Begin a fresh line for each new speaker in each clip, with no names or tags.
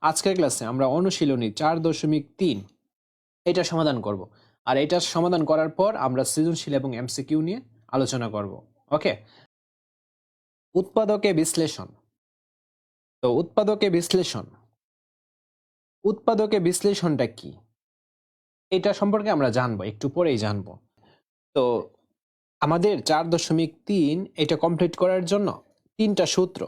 আজকের ক্লাসে আমরা অনুশীলনী চার দশমিক তিন। এটা সমাধান করব। আর এটা সমাধান করার পর আমরা সৃজনশীল এবং এমসিকিউ নিয়ে আলোচনা করব। ওকে? উৎপাদকে বিশ্লেষণ। তো উৎপাদকে বিশ্লেষণ। উৎপাদকে বিশ্লেষণটা কি? এটা সম্পর্কে আমরা জানব, একটু পরেই জানব। তো আমাদের চার দশমিক তিন, এটা কমপ্লিট করার জন্য তিনটা সূত্র।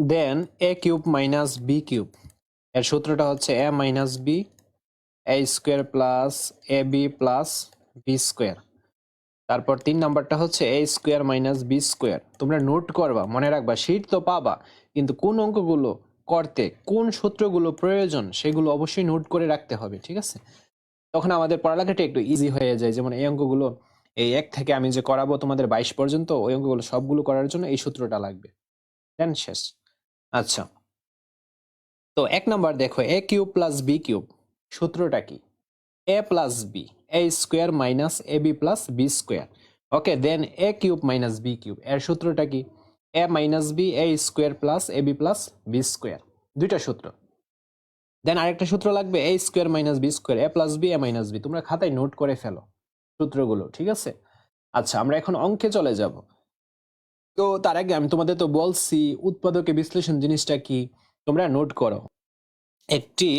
Then a cube minus b cube এর সূত্রটা হচ্ছে a minus b a square plus a b plus b square তারপর তিন নাম্বারটা হচ্ছে a square minus b square তোমরা নোট করবা, মনে রাখবা শীট তো পাবা, কিন্তু কোন অঙ্কগুলো করতে, কোন সূত্রগুলো প্রয়োজন, সেগুলো অবশ্যই নোট করে রাখতে হবে, ঠিক আছে? তখন আমাদের পড়ালেখাটা একটু ইজি হয়ে যায়, যেমন এই অঙ্কগুলো, এই এক থেকে আমি যে করাবো তোমাদের বাইশ পর্যন্ত, ওই অঙ্কগুলো সবগুলো করার জন্য এই সূত্রটা লাগবে। দেন শেষ। আচ্ছা। তো এক নাম্বার দেখো a cube plus b cube, সূত্রটা কি? A plus b a square minus a b plus b square. Okay, then a cube minus b cube, এর সূত্রটা কি? A minus b a square plus a b plus b square, দুইটা সূত্র। Then আরেকটা সূত্র লাগবে a square minus b square a plus b a minus b তোমরা খাতায় নোট করে ফেলো সূত্রগুলো, ঠিক আছে? আচ্ছা আমরা এখন অঙ্কে চলে যাব। তো তার আগে আমি তোমাদের তো বলছি, উৎপাদকে বিশ্লেষণ জিনিসটা কি? তোমরা নোট করো। একটি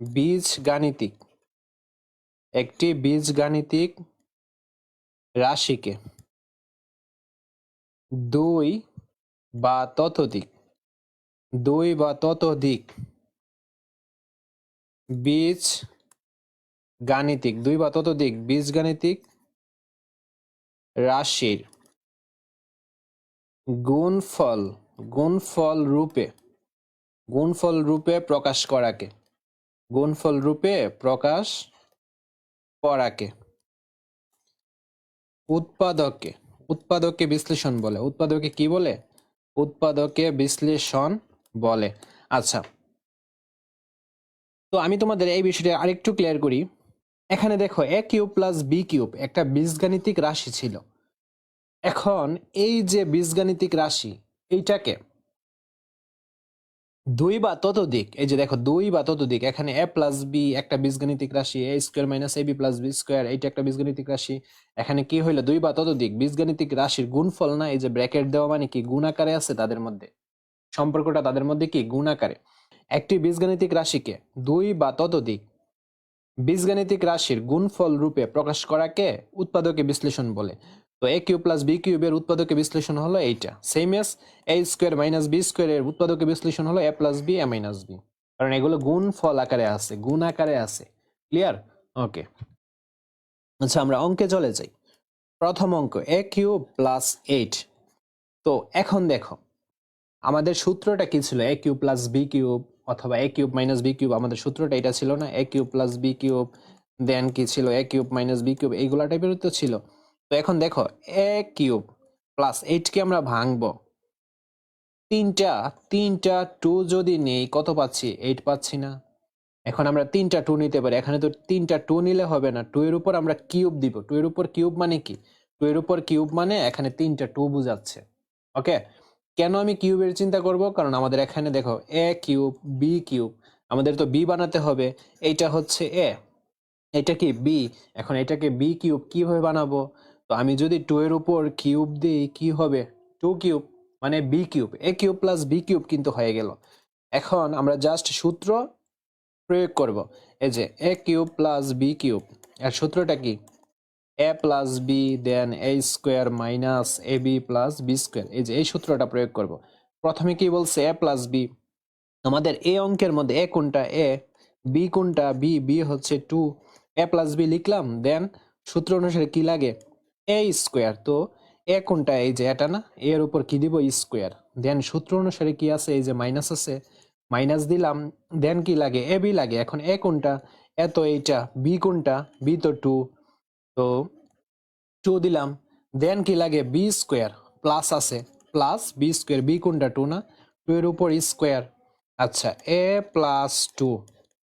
বীজ গাণিতিক। একটি বীজ গাণিতিক রাশিকে দুই বা ততোধিক, দুই বা ততোধিক বীজ গাণিতিক, দুই বা ততোধিক বীজ গাণিতিক রাশির গুণফল গুণফল রূপে গুণফল রূপে প্রকাশ করাকে, গুণফল রূপে প্রকাশ করাকে উৎপাদকে উৎপাদকে বিশ্লেষণ বলে উৎপাদকে কি বলে? উৎপাদকে বিশ্লেষণ বলে। আচ্ছা। তো আমি তোমাদের এই বিষয়টা আরেকটু ক্লিয়ার করি। এখানে দেখো a cube plus b cube একটা বীজগাণিতিক রাশি ছিল। এখন এই যে বীজগাণিতিক রাশি, এইটাকে দুই বা ততোধিক, এই যে দেখো দুই বা ততোধিক, এখানে এ প্লাস বি একটা বীজগাণিতিক রাশি a square minus a b plus b square এইটা একটা বীজগাণিতিক রাশি, এখানে কি হইল দুই বা ততোধিক বীজগাণিতিক রাশির গুণফল না, এই যে ব্র্যাকেট দেওয়া মানে কি গুণ আকারে আছে তাদের মধ্যে, সম্পর্কটা তাদের মধ্যে কি গুণ আকারে একটি বীজগাণিতিক রাশিকে দুই বা ততোধিক বীজগাণিতিক রাশির গুণফল রূপে প্রকাশ করাকে উৎপাদকে বিশ্লেষণ বলে তো এ কিউব প্লাস বি কিউবের উৎপাদকে বিশ্লেষণ হলো এইটা। Same as a square minus b স্কোয়ারের উৎপাদকে বিশ্লেষণ হলো a plus b a minus b কারণ এগুলো গুণ ফল আকারে আছে, গুণ আকারে আছে। ক্লিয়ার ওকে আচ্ছা আমরা অঙ্কে চলে যাই। প্রথম অঙ্ক এ কিউব প্লাস এইট তো এখন দেখো, আমাদের সূত্রটা কি ছিল? A cube plus b cube অথবা a cube minus b cube, আমাদের সূত্রটা এটা ছিল না। A cube plus b cube then কি ছিল? A cube minus b cube, এইগুলা টাইপের তো ছিল। তো এখন দেখো, এ কিউব প্লাস এইটকে আমরা ভাঙবো। তিনটা তিনটা টু যদি নেই, কত পাচ্ছি? এইট পাচ্ছি না। এখন আমরা তিনটা টু নিতে পারি। এখানে তো তিনটা টু নিলে হবে না। টু এর উপর আমরা কিউব দিব। টু এর উপর কিউব মানে কি? টু এর উপর কিউব মানে এখানে তিনটা টু বুঝাচ্ছে। ওকে কেন আমি কিউবের চিন্তা করব? কারণ আমাদের এখানে দেখো এ কিউব বি কিউব, আমাদের তো বি বানাতে হবে। এইটা হচ্ছে এ এটা কি? বি এখন এটাকে বি কিউব কীভাবে বানাবো? তো আমি যদি টু এর উপর কিউব দিই, কি হবে? টু কিউব মানে b cube a cube plus b cube কিন্তু হয়ে গেল। এখন আমরা জাস্ট সূত্র প্রয়োগ করব। এই যে a cube plus b cube এর সূত্রটা কি? A plus b then a square minus a b plus b square এই যে এই সূত্রটা প্রয়োগ করব। প্রথমে কি বলছে? এ প্লাস বি আমাদের এ অঙ্কের মধ্যে এ কোনটা? এ বি কোনটা? বি বি হচ্ছে টু এ প্লাস বি লিখলাম দেন সূত্র অনুসারে কি লাগে? এ স্কোয়ার তো এ কোনটা? এই যে এটা না? এর উপর কি দিব? স্কোয়ার দেন সূত্র অনুসারে কি আছে? এই যে মাইনাস আছে। মাইনাস দিলাম। দেন কি লাগে? এ বি লাগে। এখন এ কোনটা? এ তো এইটা। বি কোনটা? বি তো টু তো টু দিলাম। দেন কি লাগে? বি স্কোয়ার প্লাস আছে। প্লাস বি স্কোয়ার বি কোনটা? টু না? টু এর উপর স্কোয়ার আচ্ছা a plus two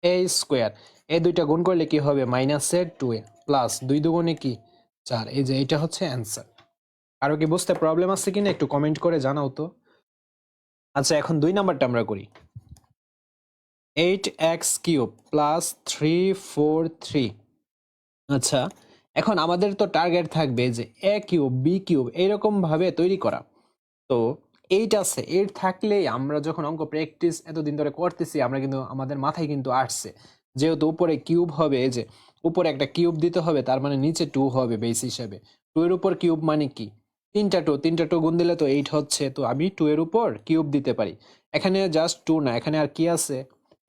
a square a দুইটা গুণ করলে কি হবে? মাইনাসের টু এ প্লাস দুই দুগুণে কি? চার, এই যে এটা হচ্ছে অ্যান্সার আরও কি বুঝতে প্রবলেম আছে কিনা একটু কমেন্ট করে জানাও তো। আচ্ছা এখন দুই নাম্বারটা আমরা করি। Eight x cube plus three four three আচ্ছা এখন আমাদের তো টার্গেট থাকবে যে এ কিউব বি কিউব এইরকম ভাবে তৈরি করা। তো এইট আছে এইট থাকলেই আমরা যখন অঙ্ক প্র্যাকটিস এতদিন ধরে করতেছি, আমরা কিন্তু, আমাদের মাথায় কিন্তু আসছে। যেহেতু উপরে কিউব হবে যে উপরে একটা কিউব দিতে হবে, তার মানে নিচে টু হবে বেস হিসাবে। টু এর উপর কিউব মানে কি? তিনটা টু তিনটা টু গুণ দিলে তো এইট হচ্ছে, তো আমি টু এর উপর কিউব দিতে পারি। এখানে জাস্ট টু না, এখানে আর কি আছে?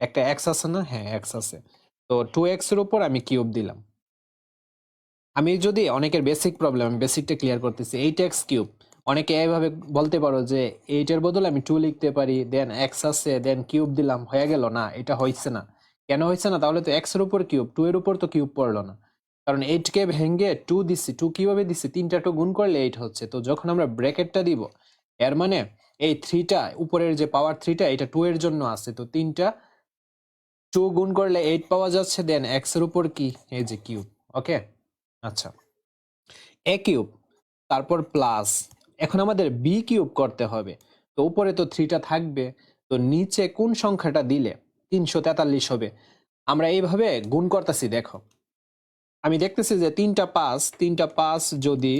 একটা এক্স আছে না? হ্যাঁ এক্স আছে। তো টু এক্সের উপর আমি কিউব দিলাম। আমি যদি অনেকের বেসিক প্রবলেম আমি বেসিকটা ক্লিয়ার করতেছি এইট এক্স কিউব। অনেকে এইভাবে বলতে পারো যে এইটের বদলে আমি টু লিখতে পারি দেন এক্স আছে দেন কিউব দিলাম, হয়ে গেল না, এটা হয়েছে না। কেন হয়েছে না? তাহলে তো এক্সের উপর কিউব টু এর উপর তো কিউব পড়ল না। কারণ এইট এইটকে ভেঙে টু দিচ্ছি টু কীভাবে দিচ্ছি তিনটা টু গুণ করলে এইট হচ্ছে। তো যখন আমরা ব্র্যাকেটটা দিব, এর মানে এই থ্রিটা উপরের যে পাওয়ার থ্রিটা এটা টু এর জন্য আছে। তো তিনটা টু গুণ করলে এইট পাওয়া যাচ্ছে দেন এক্সের উপর কি? এই যে কিউব ওকে আচ্ছা। এ কিউব তারপর প্লাস এখন আমাদের বি কিউব করতে হবে। তো উপরে তো থ্রিটা থাকবে। তো নিচে কোন সংখ্যাটা দিলে? তিনশো তেতাল্লিশ হবে। আমরা এইভাবে গুণ করতেছি, দেখো। আমি দেখতেছি যে তিনটা পাঁচ তিনটা পাঁচ যদি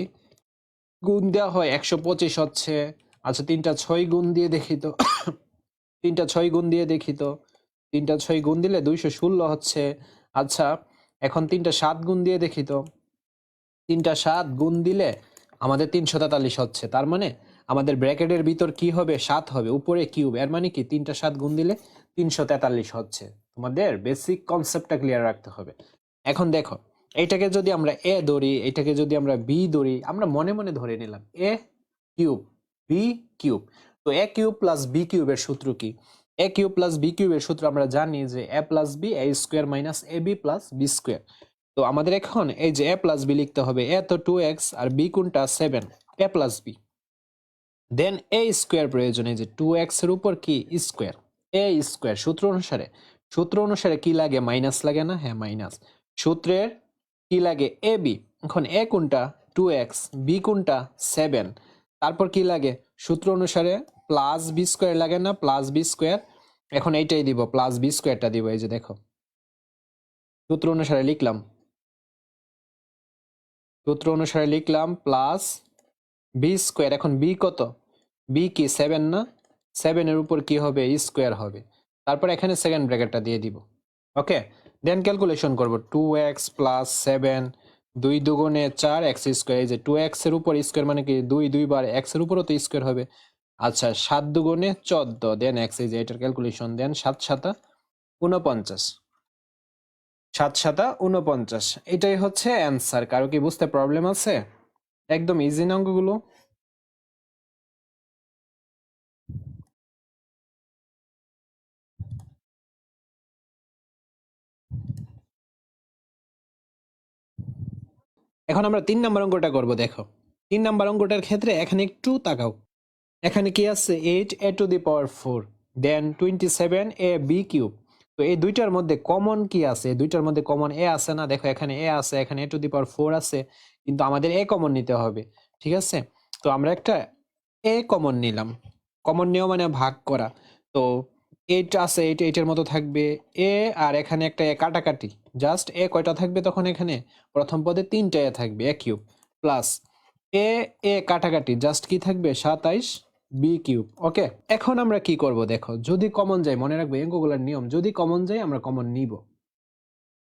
গুণ দেওয়া হয় একশো পঁচিশ হচ্ছে আচ্ছা তিনটা ছয় গুণ দিয়ে দেখি তো। তিনটা ছয় গুণ দিয়ে দেখি তো। তিনটা ছয় গুণ দিলে দুইশো ষোলো হচ্ছে আচ্ছা এখন তিনটা সাত গুণ দিয়ে দেখি তো। তিনটা সাত গুণ দিলে আমাদের তিনশো তেতাল্লিশ হচ্ছে, তার মানে আমাদের ব্র্যাকেটের ভিতর কি হবে? সাত হবে, উপরে কিউব, এর মানে কি? তিনটা সাত গুণ দিলে তিনশো তেতাল্লিশ হচ্ছে। তোমাদের বেসিক কনসেপ্টটা ক্লিয়ার রাখতে হবে। এখন দেখো এইটাকে যদি আমরা এ ধরি, এটাকে যদি আমরা বি ধরি, আমরা মনে মনে ধরে নিলাম এ কিউব বি কিউব তো এ কিউব প্লাস বি কিউবের সূত্র কি? এ কিউব প্লাস বি কিউবের সূত্র আমরা জানি যে a plus b a square minus a b plus b square তো আমাদের এখন এই যে এ প্লাস বি লিখতে হবে এ তো টু এক্স আর বি কোনটা? Seven a plus b then a square প্রয়োজন, এই যে টু এক্সের উপর কি? স্কোয়ার এ স্কোয়ার, সূত্র অনুসারে সূত্র অনুসারে কি লাগে? মাইনাস লাগে না? হ্যাঁ মাইনাস। সূত্রের কি লাগে? A, b. এখন এ কোনটা? টু এক্স, বি কোনটা? সেভেন। তারপর কি লাগে? সূত্র অনুসারে প্লাস বি স্কোয়ার লাগে না? Plus b square. এখন এইটাই দিব, প্লাস বি স্কোয়ারটা দিব, এই যে দেখো। সূত্র অনুসারে লিখলাম। সূত্র অনুসারে লিখলাম প্লাস বি স্কোয়ার। এখন বি কত? বি কি, সেভেন না? সেভেনের উপর কি হবে? স্কোয়ার হবে। তারপর এখানে সেকেন্ড ব্র্যাকেটটা দিয়ে দিব। ওকে দেন ক্যালকুলেশন করব। টু এক্স প্লাস সেভেন দুই দুগুণে চার এক্স স্কোয়ার এই যে টু এক্সের উপর স্কোয়ার মানে কি? দুই দুইবার এক্সের উপরও তো স্কোয়ার হবে। আচ্ছা সাত দুগুণে চোদ্দ দেন এক্স এই যে এটার ক্যালকুলেশন দেন সাত সাতা উনপঞ্চাশ সাত সাতা উনপঞ্চাশ এটাই হচ্ছে অ্যান্সার কারও কি বুঝতে প্রবলেম আছে? একদম ইজি অঙ্কগুলো? এখন আমরা তিন নম্বর অঙ্কটা করব, দেখো। তিন নম্বর অঙ্কটার ক্ষেত্রে এখানে একটু তাকাও। এখানে কি আছে? Eight a to the power four, then twenty seven a b cube. তো এই দুইটার মধ্যে কমন কি আছে? দুইটার মধ্যে কমন এ আছে না? দেখো, এখানে এ আছে, এখানে এ টু দি পাওয়ার ফোর আছে, কিন্তু আমাদের এ কমন নিতে হবে, ঠিক আছে? তো আমরা একটা এ কমন নিলাম। কমন নেওয়া মানে ভাগ করা। তো এইট আছে, এইট, এইটের মতো থাকবে। এ আর এখানে একটা এ কাটাকাটি। জাস্ট এ কয়টা থাকবে তখন এখানে? প্রথম পদে তিনটা এ থাকবে এ কিউব প্লাস এ এ কাটাকাটি জাস্ট কি থাকবে? সাতাইশ বি কিউব ওকে এখন আমরা কি করব দেখো, যদি কমন যায়, মনে রাখবে অঙ্কগুলোর নিয়ম, যদি কমন যায়, আমরা কমন নিব।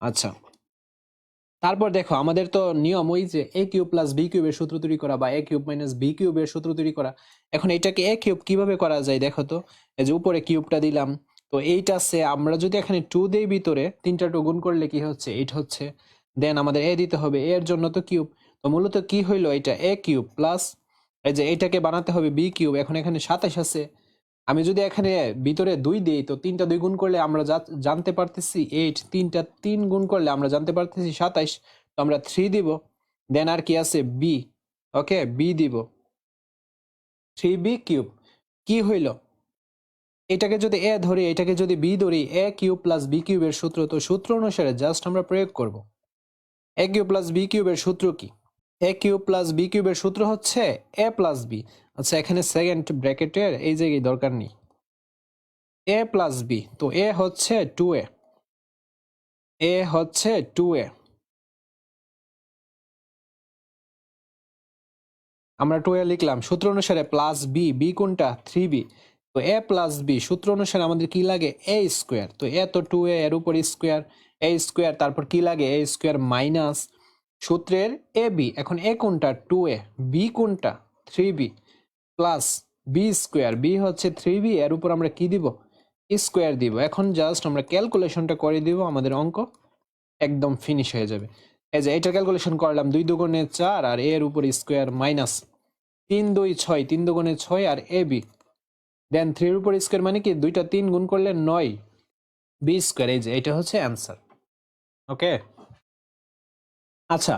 আচ্ছা তারপর দেখো, আমাদের তো নিয়ম ওই যে এ কিউব প্লাস বি কিউবের সূত্র তৈরি করা বা এ কিউব মাইনাস বি কিউবের সূত্র তৈরি করা। এখন এটাকে এ কিউব কীভাবে করা যায় দেখো তো? এই যে উপরে কিউবটা দিলাম তো এইটা আছে, আমরা যদি এখানে টু দেই ভিতরে, তিনটা টু গুণ করলে কি হচ্ছে? এইট হচ্ছে। দেন আমাদের এ দিতে হবে এর জন্য তো কিউব তো মূলত কি হইল এটা? এ কিউব প্লাস এই যে এইটাকে বানাতে হবে বি কিউব এখন এখানে সাতাশ আছে। আমি যদি এখানে ভিতরে দুই দিই, তো তিনটা দুই গুণ করলে আমরা জানতে পারতেছি এইট তিনটা তিন গুণ করলে আমরা জানতে পারতেছি সাতাইশ তো আমরা থ্রি দিব। দেন আর কি আছে? বি ওকে বি দিব। থ্রি বি কিউব কি হইল? এটাকে যদি এ ধরি, এটাকে যদি বি ধরি এ কিউব প্লাস বি কিউবের সূত্র, তো সূত্র অনুসারে জাস্ট আমরা প্রয়োগ করব। এ কিউব প্লাস বি কিউবের সূত্র কি? এ কিউব প্লাস বি কিউবের সূত্র হচ্ছে এ প্লাস বি আচ্ছা এখানে সেকেন্ড ব্র্যাকেটের এই জায়গায় দরকার নেই। এ প্লাস বি তো এ হচ্ছে টু এ এ হচ্ছে টু এ আমরা টু এ লিখলাম। সূত্র অনুসারে প্লাস বি বি কোনটা? থ্রি বি তো এ প্লাস বি সূত্র অনুসারে আমাদের কি লাগে? এ স্কোয়ার তো এ তো টু এ এর উপর স্কোয়ার এ স্কোয়ার তারপর কি লাগে? এ স্কোয়ার মাইনাস সূত্রের এ বি এখন এ কোনটা? টু এ বি কোনটা? Three b plus b square b হচ্ছে থ্রি বি এর উপর আমরা কি দিব? স্কোয়ার দিব। এখন জাস্ট আমরা ক্যালকুলেশনটা করে দিব, আমাদের অঙ্ক একদম ফিনিশ হয়ে যাবে। এই যে, এটা ক্যালকুলেশন করলাম দুই দুগুণে চার আর এর উপর স্কোয়ার মাইনাস তিন দুই ছয়। তিন দুগুণে ছয় আর এ বি দেন থ্রির উপর স্কোয়ার মানে কি? দুইটা তিন গুণ করলে নয়। বি স্কোয়ার এই যে, এটা হচ্ছে অ্যান্সার ওকে আচ্ছা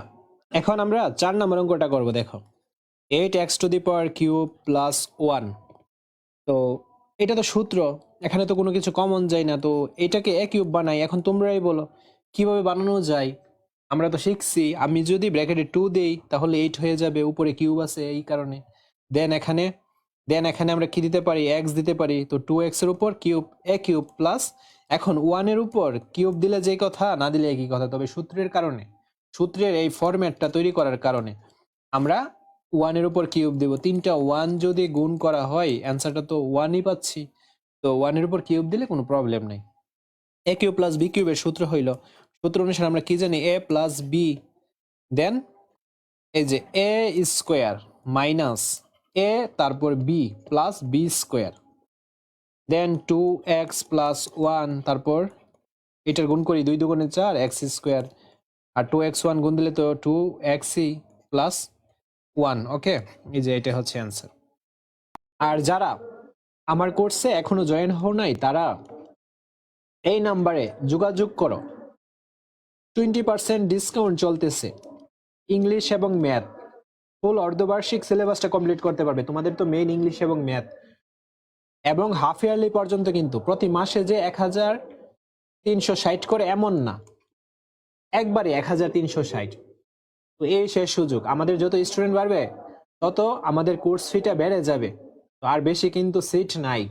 এখন আমরা চার নম্বর অঙ্কটা করব, দেখো। Eight x to the power cube plus one তো, এটা তো সূত্র, এখানে তো কোনো কিছু কমন যায় না। তো, এটাকে এ কিউব বানাই, এখন তোমরাই বলো, কীভাবে বানানো যায়? আমরা তো শিখছি, আমি যদি ব্র্যাকেটে টু দিই, তাহলে এইট হয়ে যাবে, উপরে কিউব আছে এই কারণে। দেন এখানে দেন এখানে আমরা কি দিতে পারি? এক্স দিতে পারি। তো টু এক্সের উপর কিউব এ কিউব প্লাস এখন ওয়ানের উপর কিউব দিলে যে কথা, না দিলে একই কথা। তবে সূত্রের কারণে, সূত্রের এই ফরম্যাটটা তৈরি করার কারণে আমরা ওয়ানের উপর কিউব দেব। তিনটা ওয়ান যদি গুণ করা হয় অ্যান্সারটা তো ওয়ানই পাচ্ছি। তো ওয়ানের উপর কিউব দিলে কোনো প্রবলেম নেই। এ কিউব প্লাস বি কিউবের সূত্র হইল। সূত্র অনুসারে আমরা কি জানি? এ প্লাস বি দেন এই যে এ স্কোয়ার মাইনাস এ, তারপর b plus b square then two x plus one তারপর এটার গুণ করি দুই দুগুণে চার এক্স স্কোয়ার আর টু এক্স ওয়ান গুণ দিলে তো টু এক্সই প্লাস ওয়ান ওকে এই যে এটা হচ্ছে অ্যান্সার আর যারা আমার কোর্সে এখনও জয়েন হও নাই, তারা এই নাম্বারে যোগাযোগ করো। টোয়েন্টি পার্সেন্ট ডিসকাউন্ট চলতেছে। ইংলিশ এবং ম্যাথ ফুল অর্ধবার্ষিক সিলেবাসটা কমপ্লিট করতে পারবে। তোমাদের তো মেইন ইংলিশ এবং ম্যাথ এবং হাফ ইয়ারলি পর্যন্ত কিন্তু প্রতি মাসে যে এক হাজার তিনশো ষাট করে এমন না। একবারে এক হাজার তিনশো ষাট। তো এই শেষ সুযোগ। আমাদের যত স্টুডেন্ট বাড়বে, তত আমাদের কোর্স ফিটা বেড়ে যাবে। তো আর বেশি কিন্তু সিট নাই।